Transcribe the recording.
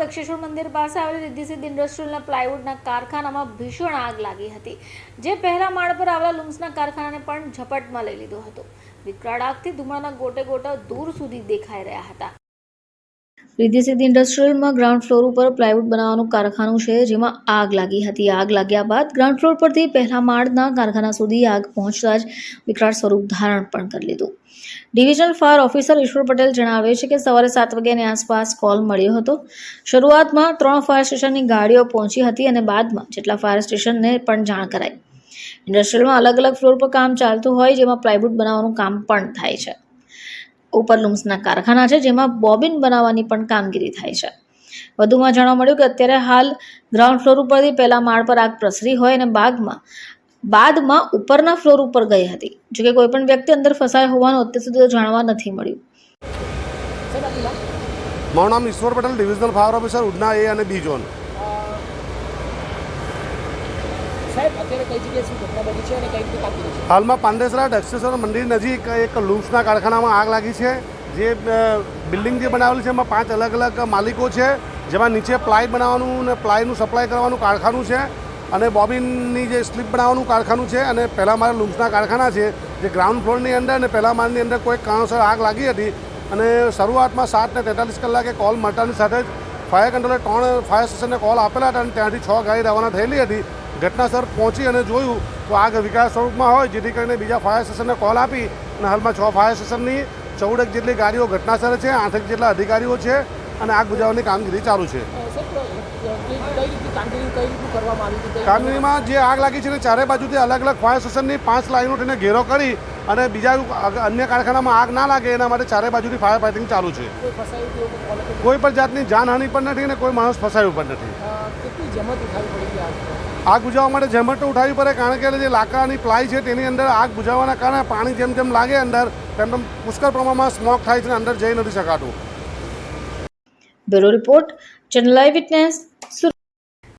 દક્ષેશ્વર મંદિર પાસે આવેલી રિદ્ધિસિદ્ધ ઇન્ડસ્ટ્રીયલના પ્લાયવુડના કારખાનામાં ભીષણ આગ લાગી હતી, જે પહેલા માળ પર આવેલા લુમ્સના કારખાનાને પણ ઝપટમાં લઈ લીધો હતો. વિકરાળ આગથી ધુમાડાના ગોટે ગોટા દૂર સુધી દેખાઈ રહ્યા હતા. રિદ્ધિ સિદ્ધિ ઇન્ડસ્ટ્રીયલમાં ગ્રાઉન્ડ ફ્લોર ઉપર પ્લાયવુડ બનાવવાનું કારખાનું છે, જેમાં આગ લાગી હતી. આગ લાગ્યા બાદ ગ્રાઉન્ડ ફ્લોર પરથી પહેલા માળના કારખાના સુધી આગ પહોંચતા જ વિકરાળ સ્વરૂપ ધારણ પણ કરી લીધું. ડિવિઝનલ ફાયર ઓફિસર ઈશ્વર પટેલ જણાવે છે કે સવારે સાત વાગ્યાની આસપાસ કોલ મળ્યો હતો. શરૂઆતમાં ત્રણ ફાયર સ્ટેશનની ગાડીઓ પહોંચી હતી અને બાદમાં જેટલા ફાયર સ્ટેશનને પણ જાણ કરાઈ. ઇન્ડસ્ટ્રીયલમાં અલગ અલગ ફ્લોર પર કામ ચાલતું હોય, જેમાં પ્લાયવુડ બનાવવાનું કામ પણ થાય છે. ઉપર લૂમ્સના કારખાના છે, જેમાં બોબિન બનાવવાની પણ કામગીરી થાય છે. વધુમાં જાણવા મળ્યું કે અત્યારે હાલ ગ્રાઉન્ડ ફ્લોર ઉપરથી પહેલા માળ પર આગ પ્રસરી હોય અને બાગમાં, બાદમાં ઉપરના ફ્લોર ઉપર ગઈ હતી. જોકે કોઈ પણ વ્યક્તિ અંદર ફસાય હોવાનું અત્યાર સુધી જાણવા નથી મળ્યું. મારું નામ Ishwar Patel, divisional fire officer Udhna A અને બી ઝોન સાહેબ અત્યારે કઈ જગ્યાએ શું ઘટના બની છે અને કઈ રીતે કાપી છે હાલમાં પાંદેસરા દક્ષેશ્વર મંદિર નજીક એક લૂમ્સના કારખાનામાં આગ લાગી છે. જે બિલ્ડિંગ જે બનાવેલી છે એમાં પાંચ અલગ અલગ માલિકો છે. જેમાં નીચે પ્લાય બનાવવાનું અને પ્લાયનું સપ્લાય કરવાનું કારખાનું છે અને બોબિનની જે સ્લીપ બનાવવાનું કારખાનું છે અને પહેલાં મારા લૂમ્સના કારખાના છે. જે ગ્રાઉન્ડ ફ્લોરની અંદર અને પહેલા માળની અંદર કોઈ કારણસર આગ લાગી હતી. અને શરૂઆતમાં સાત ને તેતાલીસ કલાકે કોલ મળતાની સાથે જ ફાયર કંટ્રોલે ત્રણ ફાયર સ્ટેશનને કોલ આપેલા હતા અને ત્યાંથી છ ગાડી રવાના થયેલી હતી. ઘટનાસ્થળ પહોંચી અને જોયું તો આગ વિકાસ સ્વરૂપમાં હોય જેથી કરીને બીજા ફાયર સ્ટેશનને કોલ આપી અને હાલમાં છ ફાયર સ્ટેશનની ચૌદક જેટલી ગાડીઓ ઘટનાસ્થળે છે આઠક જેટલા અધિકારીઓ છે અને આગ બુજાવવાની કામગીરી ચાલુ છે. કામગીરીમાં જે આગ લાગી છે ને ચારે બાજુથી અલગ અલગ ફાયર સ્ટેશનની પાંચ લાઈનો તેને ઘેરો કરી અને બીજા અન્ય કારખાનામાં આગ ના લાગે એના માટે ચારે બાજુથી ફાયર ફાઇટિંગ ચાલુ છે? કોઈ પણ જાતની જાનહાનિ પણ નથી અને કોઈ માણસ ફસાયું પણ નથી. આગ. આગ બુઝાવવા માટે જહેમત તો ઉઠાવવી પડે કારણ કે જે લાકડાની પ્લાય છે તેની અંદર આગ બુઝાવવાના કારણે પાણી જેમ જેમ લાગે અંદર તેમ તેમ પુષ્કળ પ્રમાણમાં સ્મોક થાય છે અને અંદર જઈ નથી શકાતું. Bureau report channel live witness.